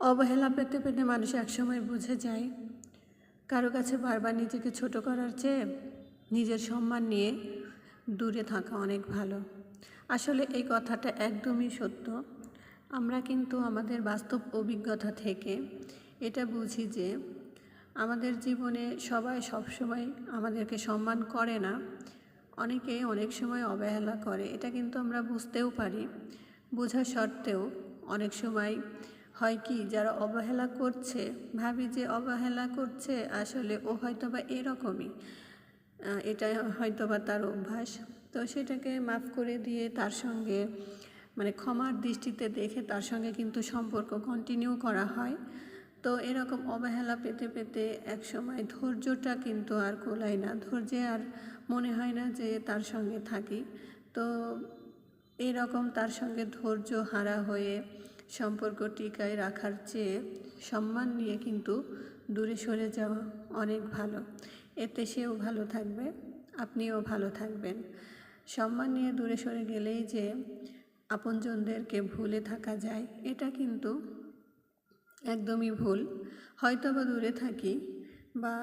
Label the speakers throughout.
Speaker 1: অবহেলা পেতে পেতে মানুষ একসময় বুঝে যায়, কারও কাছে বারবার নিজেকে ছোট করার চেয়ে নিজের সম্মান নিয়ে দূরে থাকা অনেক ভালো। আসলে এই কথাটা একদমই সত্য। আমরা কিন্তু আমাদের বাস্তব অভিজ্ঞতা থেকে এটা বুঝি যে আমাদের জীবনে সবাই সবসময় আমাদেরকে সম্মান করে না, অনেকে অনেক সময় অবহেলা করে। এটা কিন্তু আমরা বুঝতেও পারি। বোঝা সত্ত্বেও অনেক সময় হয় কি, যারা অবহেলা করছে, ভাবি যে অবহেলা করছে, আসলে ও হয়তো বা এরকমই। এটা হয়তো বা তার অভ্যাস। তো সেটাকে মাফ করে দিয়ে তার সঙ্গে মানে ক্ষমার দৃষ্টিতে দেখে তার সঙ্গে কিন্তু সম্পর্ক কন্টিনিউ করা হয়। তো এরকম অবহেলা পেতে পেতে এক সময় ধৈর্যটা কিন্তু আর কোলায় না। ধৈর্যে আর মনে হয় না যে তার সঙ্গে থাকি। তো এরকম তার সঙ্গে ধৈর্য হারা হয়ে সম্পর্ক টিকায় রাখার চেয়ে সম্মান নিয়ে কিন্তু দূরে সরে যাওয়া অনেক ভালো। এতে সেও ভালো থাকবে, আপনিও ভালো থাকবেন। সম্মান নিয়ে দূরে সরে গেলেই যে আপনজনদেরকে ভুলে থাকা যায়, এটা কিন্তু একদমই ভুল। হয়তো বা দূরে থাকি বা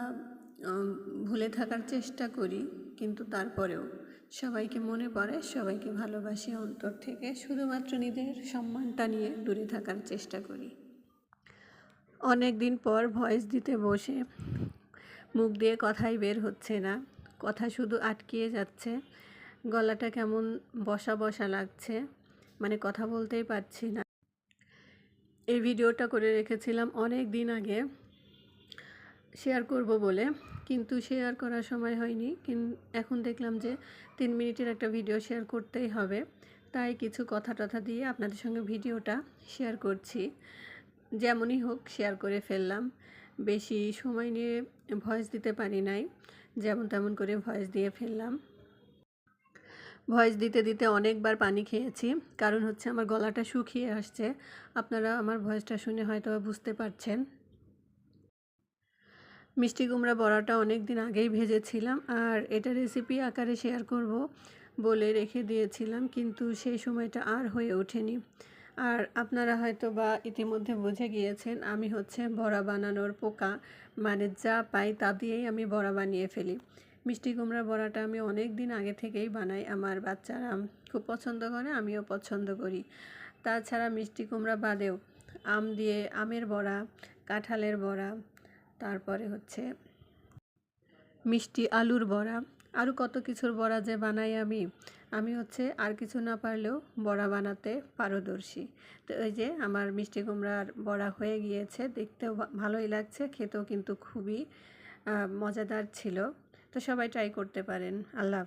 Speaker 1: ভুলে থাকার চেষ্টা করি, কিন্তু তারপরেও সবাইকে মনে পড়ে, সবাইকে ভালোবাসি অন্তর থেকে, শুধুমাত্র নিজের সম্মানটা নিয়ে দূরে থাকার চেষ্টা করি। অনেক দিন পর ভয়েস দিতে বসে, মুখ দিয়ে কথাই বের হচ্ছে না, কথা শুধু আটকিয়ে যাচ্ছে, গলাটা কেমন বসা বসা লাগছে মানে কথা বলতেই পারছি না। এই ভিডিওটা করে রেখেছিলাম অনেক দিন আগে শেয়ার করব বলে, কিন্তু শেয়ার করার সময় হয়নি। এখন দেখলাম যে তিন মিনিটের একটা ভিডিও শেয়ার করতেই হবে। তাই কিছু কথা টথা দিয়ে আপনাদের সঙ্গে ভিডিওটা শেয়ার করছি। যেমনই হোক শেয়ার করে ফেললাম। বেশি সময় নিয়ে ভয়েস দিতে পারি নাই। যেমন তেমন করে ভয়েস দিয়ে ফেললাম। ভয়েস দিতে দিতে অনেকবার পানি খেয়েছি। কারণ হচ্ছে আমার গলাটা শুকিয়ে আসছে। আপনারা আমার ভয়েসটা শুনে হয়তো বুঝতে পারছেন। মিষ্টি কুমড়া বড়াটা অনেক দিন আগেই ভেজেছিলাম আর এটা রেসিপি আকারে শেয়ার করব বলে রেখে দিয়েছিলাম, কিন্তু সেই সময়টা আর হয়ে ওঠেনি। আর আপনারা হয়তো বা ইতিমধ্যে বুঝে গিয়েছেন, আমি হচ্ছে বড়া বানানোর পোকা মানে যা পাই তা দিয়েই আমি বড়া বানিয়ে ফেলি। মিষ্টি কুমড়ার বড়াটা আমি অনেক দিন আগে থেকেই বানাই, আমার বাচ্চারা খুব পছন্দ করে, আমিও পছন্দ করি। তাছাড়া মিষ্টি কুমড়া বাদেও আম দিয়ে, আমের বড়া, কাঁঠালের বড়া তারপরে হচ্ছে মিষ্টি আলুর বড়া। আরও কত কিছুর বড়া যে বানাই আমি আমি হচ্ছে আর কিছু না পারলেও বড়া বানাতে পারদর্শী। তো ওই যে আমার মিষ্টি কুমড়ার বড়া হয়ে গিয়েছে, দেখতেও ভালোই লাগছে, খেতেও কিন্তু খুবই মজাদার ছিল। তো সবাই ট্রাই করতে পারেন। আল্লাহ।